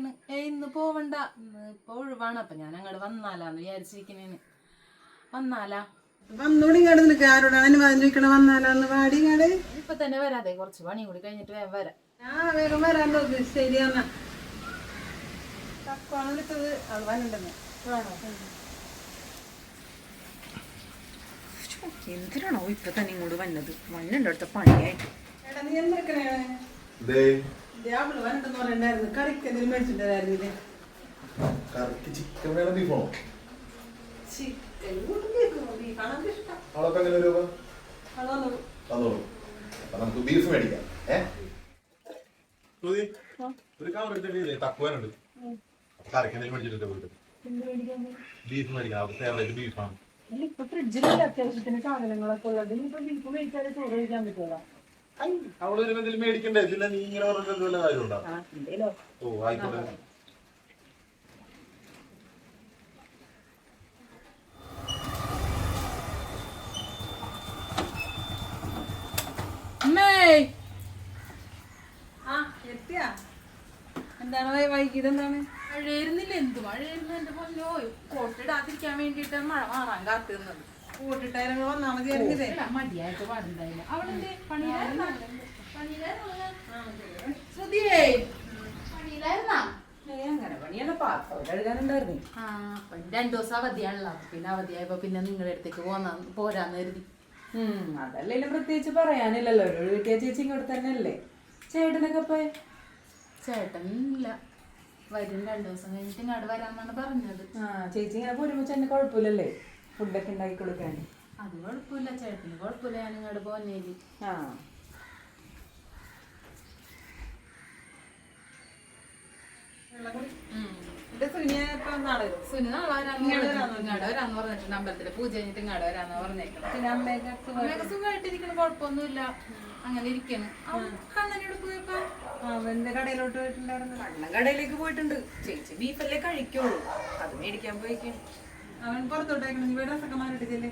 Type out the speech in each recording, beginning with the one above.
ചെയ്ത് ഏയ് ഏ ഇന്ന് പോവണ്ട ഇന്ന് ഇപ്പൊ ഒഴിവാണ്. അപ്പൊ ഞാൻ അങ്ങോട്ട് വന്നാലാന്ന് വിചാരിച്ചിരിക്കണേന്. വന്നാലാ? വന്നോടി ഇങ്ങോട്ട് നിനക്ക് ആരോടാണ് അനുവാദം ചോദിക്കണ? വന്നാലാന്ന് പാടി ഇങ്ങോട്ട് ഇപ്പൊ തന്നെ വരാതെ കുറച്ച് പണി കൂടി കഴിഞ്ഞിട്ട് വേഗം വരാം. ആ വേഗം വരാൻ തോന്നി ശരിയാന്നാ തക്കാണ് എന്തിനാണോ ഇപ്പൊ തന്നെ ഇങ്ങോട്ട് വന്നത്? വന്നിണ്ട് അടുത്ത പണിയായിട്ട്? എടാ നീ ദേ, അവൾ വന്നിട്ടെന്ന് പറയണ്ടായിരുന്നു. കറിക്ക് എന്തെങ്കിലും മേടിച്ചിട്ടുണ്ടായിരുന്നില്ലേ കറിക്ക് ചിക്കൻ വേണം ബീഫ് വേണോ? ചിക്കൻ അവളൊക്കെ എങ്ങനെ രൂപ തന്നോളൂ. അപ്പൊ നമുക്ക് ബീഫ് മേടിക്കാം. ഏ? ഒരു കവർ എടുത്തിട്ടില്ലേ തക്കുവാനുണ്ട്. കറിക്ക് എന്തെങ്കിലും മേടിച്ചിട്ട് പോയിട്ട് ബീഫ് മേടിക്കാം. അവിടുത്തെ ഫേവറേറ്റ് ബീഫാണ് ഇപ്പൊ ഫ്രിഡ്ജിലില്ല അത്യാവശ്യത്തിന് സാധനങ്ങളൊക്കെ ഉള്ളത്. ഇനിയിപ്പോ ബീഫ് മേടിച്ചാലേ ചോറ് കഴിക്കാൻ പറ്റുള്ളൂ. അവൾ വരുമ്പോ എന്തെങ്കിലും മേടിക്കണ്ടേ? പിന്നെ നീ ഇങ്ങനെ പറഞ്ഞിട്ട് വല്ല കാര്യമുണ്ടോ? ഓ ആയിക്കോട്ടെ. എന്താണ് വൈ- വൈകിയത് എന്താണ്? മഴയായിരുന്നില്ല എന്ത് മഴയായിരുന്നു എന്റെ പൊന്നോ കോട്ടിടാതിരിക്കാൻ വേണ്ടിട്ട് മഴ മാറാൻ കാത്തു വന്നാ മതിയായിരുന്നില്ലേ മടിയായിട്ട് പാടുണ്ടായില്ല. അവളെന്തേ പണിയിലായിരുന്നാ? ശ്രുതിയേ. പണിയിലായിരുന്നാ? രണ്ടു ദിവസം അവധിയാണല്ലോ. പിന്നെ അവധിയായപ്പോ പിന്നെ നിങ്ങളുടെ അടുത്തേക്ക് പോന്നാ പോരാന്ന് കരുതി. അതല്ലേ അതല്ലേലും പ്രത്യേകിച്ച് പറയാനില്ലല്ലോ. ഒരു വീട്ടിയ ചേച്ചി ഇങ്ങോട്ട് തന്നെ അല്ലേ ചേട്ടനൊക്കെ പോയ? ചേട്ടൻ ഇല്ല വരും രണ്ടു ദിവസം കഴിഞ്ഞിട്ട് ഇങ്ങോട്ട് വരാന്നാണ് പറഞ്ഞത്. ആ ചേച്ചി ഇങ്ങനെ പോരുമ്പോ ചെന്നെ കുഴപ്പമില്ലല്ലേ? ഫുഡൊക്കെ ഉണ്ടാക്കി കൊടുക്കാൻ? അത് കുഴപ്പമില്ല ചേട്ടന് കുഴപ്പമില്ല ഞാൻ ഇങ്ങോട്ട് പോന്നേരി ആ. അമ്പലത്തിൽ പൂജ കഴിഞ്ഞിട്ട് ഇങ്ങോട്ട് വരാന്ന് പറഞ്ഞേക്കണം. സുഖമായിട്ടിരിക്കണം കുഴപ്പമൊന്നുമില്ല. അങ്ങനെ കണ്ണനോട് പോയപ്പോ അവന്റെ കടയിലോട്ട് പോയിട്ടുണ്ടായിരുന്നു. കണ്ണൻ കടയിലേക്ക് പോയിട്ടുണ്ട്. ചേച്ചി ബീഫല്ലേ കഴിക്കുള്ളൂ. അത് മേടിക്കാൻ പോയിക്കും അവൻ പുറത്തോട്ടേക്കണം നീ വേറെ മാറിയിട്ടില്ലേ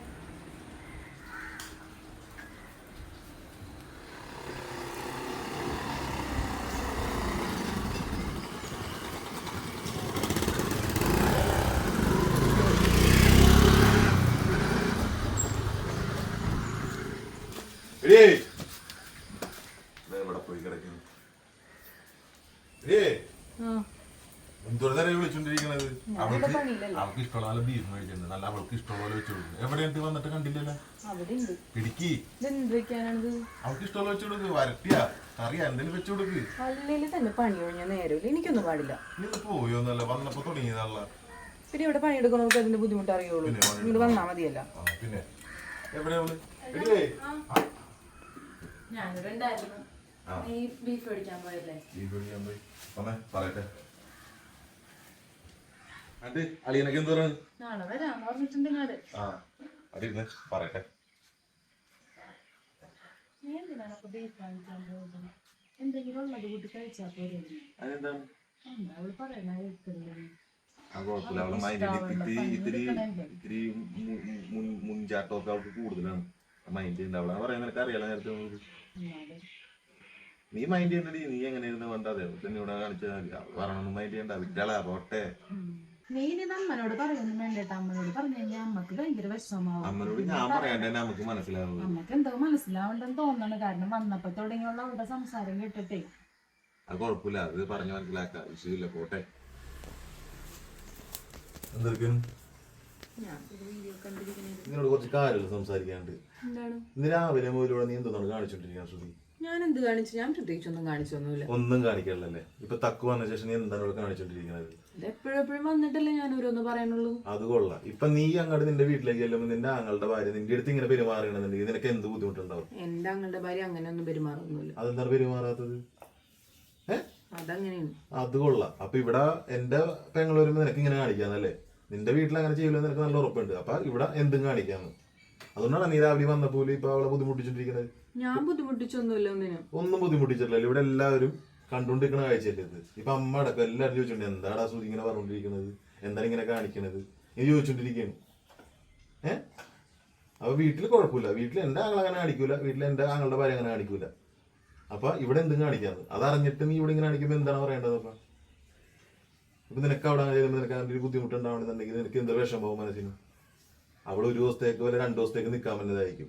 എടീ. ദേ ഇവിടെ പോയി കിടക്കുന്നു എടീ. എന്തൊരു നേരം വിളിച്ചോണ്ടിരിക്കണത് അവൾക്ക് അവൾക്ക് ഇഷ്ടമുള്ള നല്ല ബീഫ് മേടിച്ചിട്ടുണ്ട്. നല്ല അവൾക്ക് ഇഷ്ടമുള്ള പോലെ വെച്ച് കൊടുക്കും എവിടെയാണ് വന്നിട്ട് കണ്ടില്ലല്ലോ? വെക്കാനാണിത്? അവൾക്ക് ഇഷ്ടമുള്ള വെച്ച് കൊടുക്ക്. വരട്ടിയാ. കറിയാ. എന്തെങ്കിലും വെച്ച് കൊടുക്ക്. തന്നെ പണി കഴിഞ്ഞാൽ നേരമില്ല. എനിക്കൊന്നും പാടില്ല. നീ പോയോ പോയോന്നല്ല വന്നപ്പോ തുടങ്ങിയതല്ല. പിന്നെ ഇവിടെ പണിയെടുക്കുന്നവർക്ക് അതിന്റെ ബുദ്ധിമുട്ട് അറിയുള്ളൂ നിങ്ങൾ വന്നാ മതിയല്ല. പിന്നെ. ഞാനിവിടെ ഉണ്ടായിരുന്നു. ആ. നീ ബീഫ് മേടിക്കാൻ പോയല്ലേ? ബീഫ് മേടിക്കാൻ പോയി. പറയട്ടെ. അണ്ട് അളിയനൊക്കെ എന്ത് പറഞ്ഞു? നാളെ വരാന്ന് പറഞ്ഞിട്ടുണ്ട് ഇങ്ങോട്ട്. ആ അതിരുന്ന് പറയട്ടെ. നീ എന്തിനാണ് അപ്പൊ ബീഫ് വാങ്ങിക്കാൻ പോകുന്നത്? എന്തെങ്കിലും ഉള്ളത് കൂട്ടി കഴിച്ചാൽ പോരെ. അതെന്താണ് എന്താ അവൾ പറയണ കേൾക്കരുത് ആ കുഴപ്പമില്ല. അവളെ മൈൻഡ് ഇത്തിരി ഇത്തിരി ഇത്തിരി മു- മു- മുൻ- മുൻചാട്ടമൊക്കെ അവൾക്ക് കൂടുതലാണ്. മൈൻഡ് അവളെ പറയാൻ നിനക്ക് അറിയാലോ നേരത്തെ നീ മൈൻഡ് ചെയ്യണ്ടടി നീ എങ്ങനെയായിരുന്നു വേണ്ട അതെ തന്നെ ഇവിടെ കാണിച്ചാൽ മതി അവൾ മൈൻഡ് ചെയ്യണ്ട. വിറ്റാളാ പോട്ടെ. നീ അമ്മനോട് പറയൊന്നും വേണ്ടേട്ടാ അമ്മനോട് പറഞ്ഞു കഴിഞ്ഞാൽ അമ്മയ്ക്ക് ഭയങ്കര വിഷമാവും അമ്മനോട് ഞാൻ പറയാണ്ട് നമുക്ക് അമ്മയ്ക്ക് എന്തോ മനസ്സിലാവണ്ടെന്ന് തോന്നണ്. കാരണം വന്നപ്പോ തുടങ്ങിയുള്ള അവളുടെ സംസാരം കേട്ടിട്ടേ. അത് കുഴപ്പമില്ല. അത് പറഞ്ഞു മനസ്സിലാക്കാം. വിഷയമില്ല പോട്ടെ. എന്തെടുക്കും നിന്നോട് കുറച്ച് കാര്യങ്ങൾ സംസാരിക്കാനുണ്ട്. ഇന്ന് രാവിലെ മുതലൂടെ നീ എന്തോന്നാണ് കാണിച്ചോണ്ടിരിക്കാൻ ശ്രുതി. ഞാൻ എന്ത് കാണിച്ചു? ഞാൻ പ്രത്യേകിച്ചൊന്നും കാണിച്ചൊന്നുമില്ല. ഒന്നും കാണിക്കണല്ലേ ഇപ്പൊ തക്കു വന്ന ശേഷം നീ എന്താണ് കാണിച്ചോണ്ടിരിക്കുന്നത്? എപ്പോഴെപ്പോഴും എപ്പോഴും എപ്പോഴും വന്നിട്ടല്ലേ ഞാൻ ഓരോന്ന് പറയാനുള്ളൂ. അത് കൊള്ളാം. ഇപ്പൊ നീ അങ്ങോട്ട് നിന്റെ വീട്ടിലേക്ക് ചെല്ലുമ്പോൾ നിന്റെ ആങ്ങളുടെ ഭാര്യ നിന്റെ അടുത്ത് ഇങ്ങനെ പെരുമാറണമെന്നുണ്ടെങ്കിൽ നിനക്ക് എന്ത് ബുദ്ധിമുട്ടുണ്ടാവും? എന്റെ അങ്ങളുടെ ഭാര്യ അങ്ങനെയൊന്നും പെരുമാറുന്നില്ല അതെന്താണ് പെരുമാറാത്തത്? അതങ്ങനെയാണ്. അത് കൊള്ളാം. അപ്പൊ ഇവിടെ എന്റെ പെങ്ങൾ വരുമ്പോ നിനക്ക് ഇങ്ങനെ കാണിക്കാന്നല്ലേ? നിന്റെ വീട്ടിൽ അങ്ങനെ ചെയ്യില്ല നിനക്ക് നല്ല ഉറപ്പുണ്ട്. അപ്പൊ ഇവിടെ എന്തും കാണിക്കാന്ന്. അതുകൊണ്ടാണ് നീ രാവിലെ വന്നപ്പോലെ ഇപ്പൊ അവളെ ബുദ്ധിമുട്ടിച്ചോണ്ടിരിക്കുന്നത് ഞാൻ ബുദ്ധിമുട്ടിച്ചൊന്നുമില്ല ഒന്നിനും. ഒന്നും ബുദ്ധിമുട്ടിച്ചിട്ടില്ല. ഇവിടെ എല്ലാവരും കണ്ടുകൊണ്ടിരിക്കുന്ന കാഴ്ചയല്ലേ ഇത്? ഇപ്പൊ അമ്മ അടക്കം എല്ലാവരും ചോദിച്ചോണ്ട് എന്താടാ സൂര്യ ഇങ്ങനെ പറഞ്ഞോണ്ടിരിക്കുന്നത് എന്താണ് ഇങ്ങനെ കാണിക്കണത്? നീ ചോദിച്ചോണ്ടിരിക്കുകയാണ് ഏഹ് അപ്പൊ വീട്ടിൽ കുഴപ്പമില്ല. വീട്ടിൽ എന്റെ ആങ്ങൾ അങ്ങനെ കാണിക്കൂല. വീട്ടിൽ എന്റെ ആങ്ങളുടെ ഭാര്യ അങ്ങനെ കാണിക്കൂല. അപ്പൊ ഇവിടെ എന്തും കാണിക്കാന്ന്. അതറിഞ്ഞിട്ട് നീ ഇവിടെ ഇങ്ങനെ കാണിക്കുമ്പോ എന്താണ് പറയേണ്ടത് അപ്പൊ? ഇപ്പൊ നിനക്ക് അവിടെ ചെല്ലുമ്പോ നിനക്ക് അതിന്റെ ബുദ്ധിമുട്ടുണ്ടാവണമെന്നുണ്ടെങ്കിൽ നിനക്ക് എന്ത് വിഷമവും മനസ്സിന്? അവിടെ ഒരു ദിവസത്തേക്ക് വരെ രണ്ടു ദിവസത്തേക്ക് നിൽക്കാൻ പറ്റുന്നതായിരിക്കും.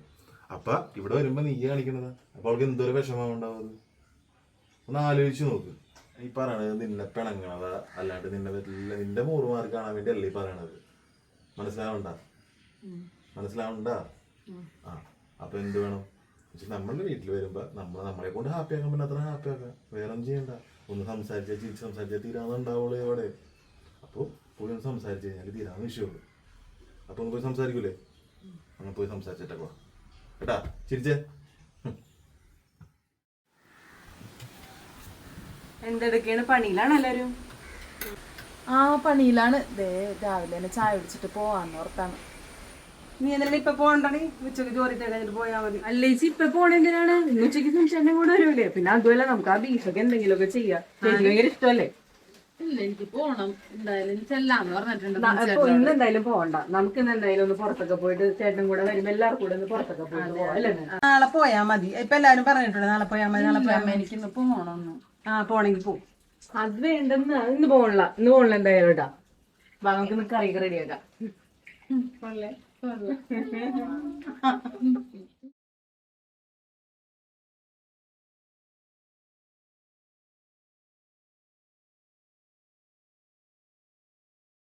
അപ്പൊ ഇവിടെ വരുമ്പോ നീ കാണിക്കണത്. അപ്പൊ അവൾക്ക് എന്തൊരു വിഷമം ഉണ്ടാവുന്നത്? ഒന്ന് ആലോചിച്ച് നോക്ക്. ഈ പറയണത് നിന്നെ പിണങ്ങണതാ? അല്ലാണ്ട് നിന്നെ വല്ല നിന്റെ മൂറുമാർ കാണാൻ വേണ്ടി അല്ലേ പറയണത്? മനസ്സിലാവണ്ട? മനസ്സിലാവണ്ട? ആ അപ്പൊ എന്ത് വേണം? നമ്മളുടെ വീട്ടിൽ വരുമ്പോ നമ്മൾ നമ്മളെ കൊണ്ട് ഹാപ്പി ആക്കാൻ പറ്റുന്ന അത്ര ഹാപ്പി ആക്കാം. വേറെ ഒന്നും ചെയ്യണ്ട. ഒന്ന് സംസാരിച്ചാൽ ചിരിച്ച് സംസാരിച്ചാൽ തീരാന്നുണ്ടാവുള്ളൂ ഇവിടെ. അപ്പോൾ പോയി ഒന്ന് സംസാരിച്ച് കഴിഞ്ഞാൽ തീരാന്ന് വിഷയമുള്ളൂ അപ്പൊ ഒന്ന് പോയി സംസാരിക്കൂലേ? അങ്ങനെ പോയി സംസാരിച്ചിട്ടൊക്കെ വാ. കേട്ടാ? ചിരിച്ചേ. എന്തെടുക്കാണ്? പണിയിലാണ് എല്ലാരും? ആ പണിയിലാണ്. ദേ രാവിലെ തന്നെ ചായ കുടിച്ചിട്ട് പോവാന്ന് ഓർത്താണ്. നീ എന്തിനാ ഇപ്പൊ പോകണ്ടേ ഉച്ചയ്ക്ക് ജോലി കഴിഞ്ഞിട്ട് പോയാ മതി. അല്ലേ ചേച്ചി ഇപ്പൊ പോണെന്തിനാണ് ഇന്ന് ഉച്ചയ്ക്ക് സുനിച്ചേട്ടൻ കൂടെ വരൂലേ? പിന്നെ അതുമല്ല നമുക്ക് ആ ബീഫൊക്കെ എന്തെങ്കിലുമൊക്കെ ചെയ്യാം. ഭയങ്കര ഇഷ്ടമല്ലേ? ഇല്ല എനിക്ക് പോണം എന്തായാലും ചെല്ലാന്ന് പറഞ്ഞിട്ടുണ്ട് ഇന്ന് എന്തായാലും പോകണ്ട നമുക്ക് ഇന്ന് എന്തായാലും ഒന്ന് പുറത്തൊക്കെ പോയിട്ട് ചേട്ടനും കൂടെ വരുമ്പോ എല്ലാവർക്കും കൂടെ ഒന്ന് പുറത്തൊക്കെ പോയിട്ട് പോവാം അല്ലേ നാളെ പോയാ മതി ഇപ്പൊ എല്ലാരും പറഞ്ഞിട്ടുണ്ട് നാളെ പോയാ മതി നാളെ പോയാ മതി എനിക്കിന്ന് പോണോന്ന് ആ പോണെങ്കി പോ അത് വേണ്ടെന്ന് ഇന്ന് പോണില്ല ഇന്ന് പോണില്ല എന്തായാലും ഇടാ വാ നമുക്ക് ഇന്ന് കറി റെഡിയാക്കാം